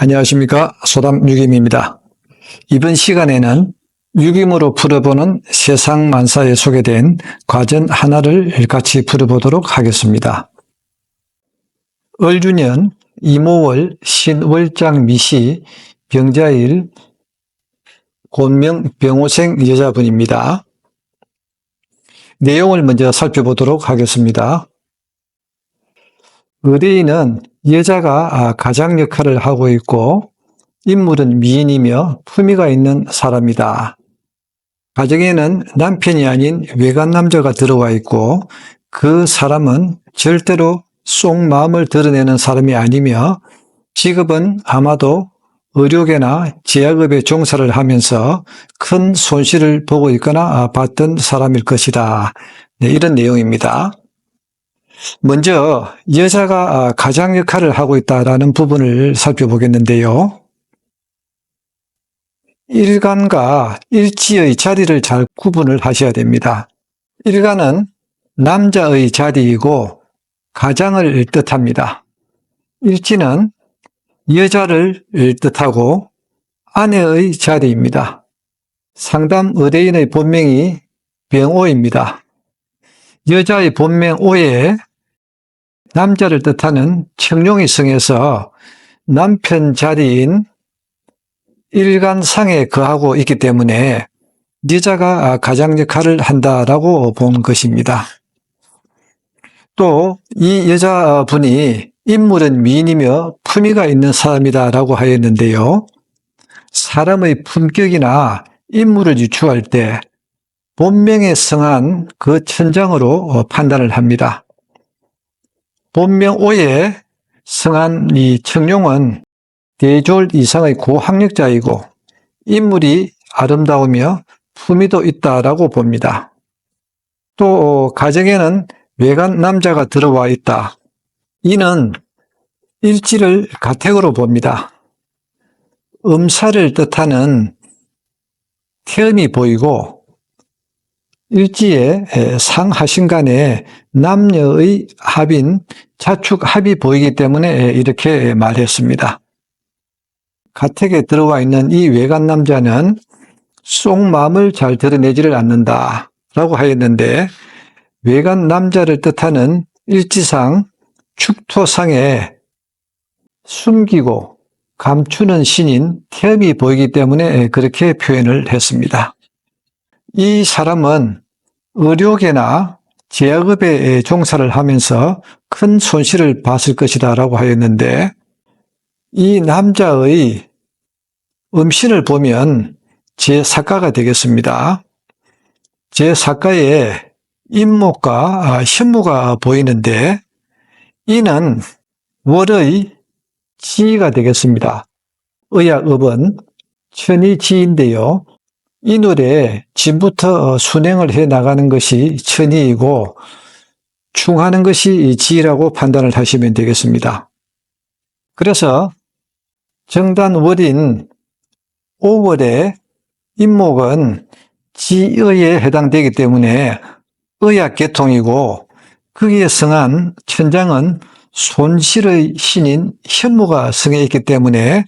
안녕하십니까. 소담 유김입니다. 이번 시간에는 유김으로 풀어보는 세상 만사에 소개된 과전 하나를 같이 풀어보도록 하겠습니다. 을주년 이모월 신월장 미시 병자일 곤명 병호생 여자분입니다. 내용을 먼저 살펴보도록 하겠습니다. 의뢰인은 여자가 아, 가장 역할을 하고 있고 인물은 미인이며 품위가 있는 사람이다. 가정에는 남편이 아닌 외간 남자가 들어와 있고 그 사람은 절대로 속 마음을 드러내는 사람이 아니며 직업은 아마도 의료계나 제약업에 종사를 하면서 큰 손실을 보고 있거나 아, 봤던 사람일 것이다. 네, 이런 내용입니다. 먼저 여자가 아, 가장 역할을 하고 있다라는 부분을 살펴보겠는데요. 일간과 일지의 자리를 잘 구분을 하셔야 됩니다. 일간은 남자의 자리이고 가장을 뜻합니다. 일지는 여자를 뜻하고 아내의 자리입니다. 상담 의뢰인의 본명이 병오입니다. 여자의 본명 오에 남자를 뜻하는 청룡이 성에서 남편 자리인 일간상에 거하고 있기 때문에 여자가 가장 역할을 한다라고 본 것입니다. 또 이 여자분이 인물은 미인이며 품위가 있는 사람이다라고 하였는데요. 사람의 품격이나 인물을 유추할 때 본명에 성한 그 천장으로 판단을 합니다. 본명 오에 성한 이 청룡은 대졸 이상의 고학력자이고 인물이 아름다우며 품위도 있다라고 봅니다. 또 가정에는 외간 남자가 들어와 있다. 이는 일지를 가택으로 봅니다. 음사를 뜻하는 태음이 보이고 일지에 상하신간에 남녀의 합인 자축 합이 보이기 때문에 이렇게 말했습니다. 가택에 들어와 있는 이 외간 남자는 속 마음을 잘 드러내지를 않는다 라고 하였는데 외간 남자를 뜻하는 일지상 축토상에 숨기고 감추는 신인 태음이 보이기 때문에 그렇게 표현을 했습니다. 이 사람은 의료계나 제약업에 종사를 하면서 큰 손실을 봤을 것이다 라고 하였는데 이 남자의 음신을 보면 제 사가가 되겠습니다. 제 사가에 인목과 현무가 보이는데 이는 월의 지가 되겠습니다. 의약업은 천이지인데요. 이 노래 진부터 순행을 해 나가는 것이 천이이고 충하는 것이 지라고 판단을 하시면 되겠습니다. 그래서 정단 월인 5월의 임목은 지의에 해당되기 때문에 의학 계통이고 거기에 성한 천장은 손실의 신인 현무가 성해 있기 때문에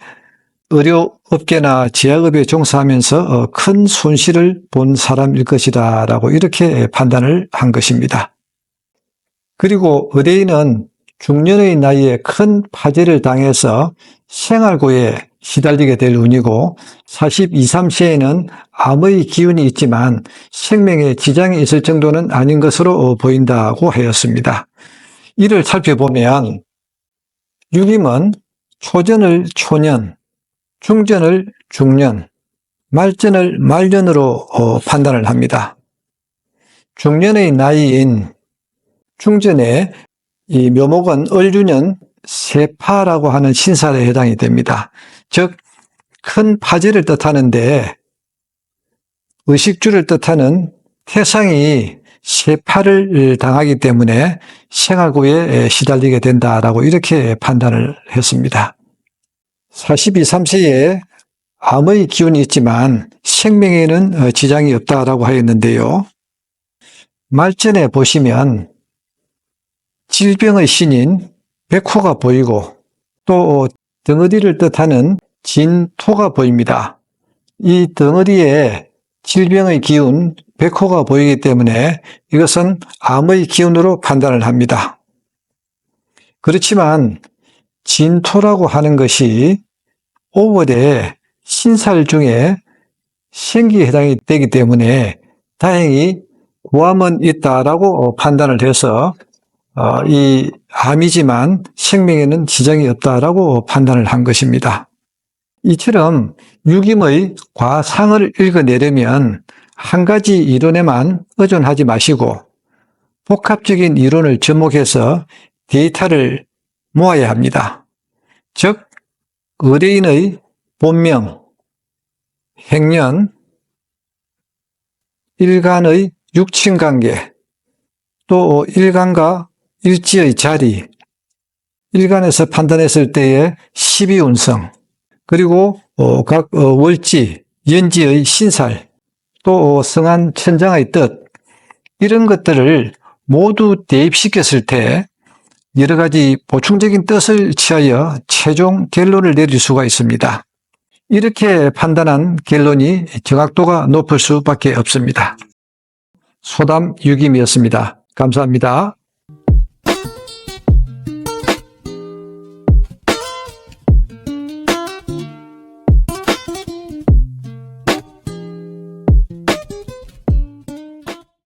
의료업계나 제약업에 종사하면서 어, 큰 손실을 본 사람일 것이다 라고 이렇게 판단을 한 것입니다. 그리고 의뢰인은 중년의 나이에 큰 파재를 당해서 생활고에 시달리게 될 운이고 42, 3세에는 암의 기운이 있지만 생명에 지장이 있을 정도는 아닌 것으로 보인다고 하였습니다. 이를 살펴보면 유림은 초전을 초년, 중전을 중년, 말전을 말년으로 어, 판단을 합니다. 중년의 나이인 중전에 이 묘목은 을유년 세파라고 하는 신살에 해당이 됩니다. 즉, 큰 파지를 뜻하는데 의식주를 뜻하는 태상이 세파를 당하기 때문에 생활고에 시달리게 된다라고 이렇게 판단을 했습니다. 42, 3세에 암의 기운이 있지만 생명에는 지장이 없다라고 하였는데요. 말전에 보시면 질병의 신인 백호가 보이고 또 덩어리를 뜻하는 진토가 보입니다. 이 덩어리에 질병의 기운, 백호가 보이기 때문에 이것은 암의 기운으로 판단을 합니다. 그렇지만 진토라고 하는 것이 5월에 신살 중에 생기에 해당이 되기 때문에 다행히 구암은 있다라고 판단을 해서 어, 이 암이지만 생명에는 지장이 없다라고 판단을 한 것입니다. 이처럼 유김의 과상을 읽어내려면 한 가지 이론에만 의존하지 마시고 복합적인 이론을 접목해서 데이터를 모아야 합니다. 즉, 의뢰인의 본명, 행년, 일간의 육친관계, 또 일간과 일지의 자리, 일간에서 판단했을 때의 12운성, 그리고 어, 각 어, 월지, 연지의 신살, 또 어, 성한 천장의 뜻, 이런 것들을 모두 대입시켰을 때 여러 가지 보충적인 뜻을 취하여 최종 결론을 내릴 수가 있습니다. 이렇게 판단한 결론이 정확도가 높을 수밖에 없습니다. 소담 유김이었습니다. 감사합니다.